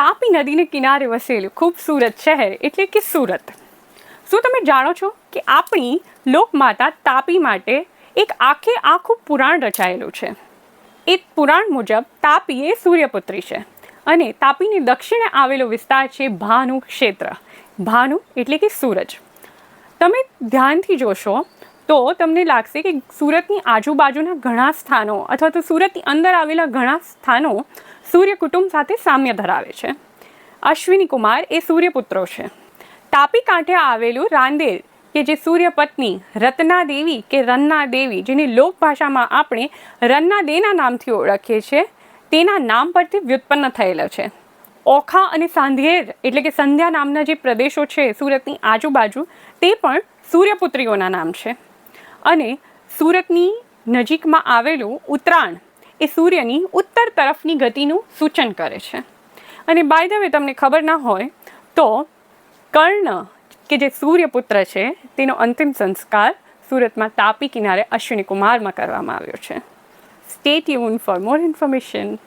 તાપી નદીને કિનારે વસેલું ખૂબસૂરત શહેર એટલે કે સુરત. શું તમે જાણો છો કે આપણી લોકમાતા તાપી માટે એક આખે આખું પુરાણ રચાયેલું છે? એ પુરાણ મુજબ તાપી એ સૂર્યપુત્રી છે અને તાપીની દક્ષિણે આવેલો વિસ્તાર છે ભાનુ ક્ષેત્ર ભાનુ એટલે કે સૂરજ. તમે ધ્યાનથી જોશો તો તમને લાગશે કે સુરતની આજુબાજુના ઘણા સ્થાનો અથવા તો સુરતની અંદર આવેલા ઘણા સ્થાનો સૂર્ય કુટુંબ સાથે સામ્ય ધરાવે છે. અશ્વિની કુમાર એ સૂર્યપુત્રો છે. તાપી કાંઠે આવેલું રાંદેર, કે જે સૂર્યપત્ની રત્ના દેવી કે રન્ના દેવી જેને લોકભાષામાં આપણે રન્ના દેના નામથી ઓળખીએ છીએ, તેના નામ પરથી વ્યુત્પન્ન થયેલો છે. ઓખા અને સાંધિયેર એટલે કે સંધ્યા નામના જે પ્રદેશો છે સુરતની આજુબાજુ, તે પણ સૂર્યપુત્રીઓના નામ છે. અને સુરતની નજીકમાં આવેલું ઉત્તરાયણ એ સૂર્યની ઉત્તર તરફની ગતિનું સૂચન કરે છે. અને બાય ધ વે તમને ખબર ના હોય તો કર્ણ કે જે સૂર્યપુત્ર છે, તેનો અંતિમ સંસ્કાર સુરતમાં તાપી કિનારે અશ્વિની કુમારમાં કરવામાં આવ્યો છે. સ્ટે યુન ફોર મોર ઇન્ફોર્મેશન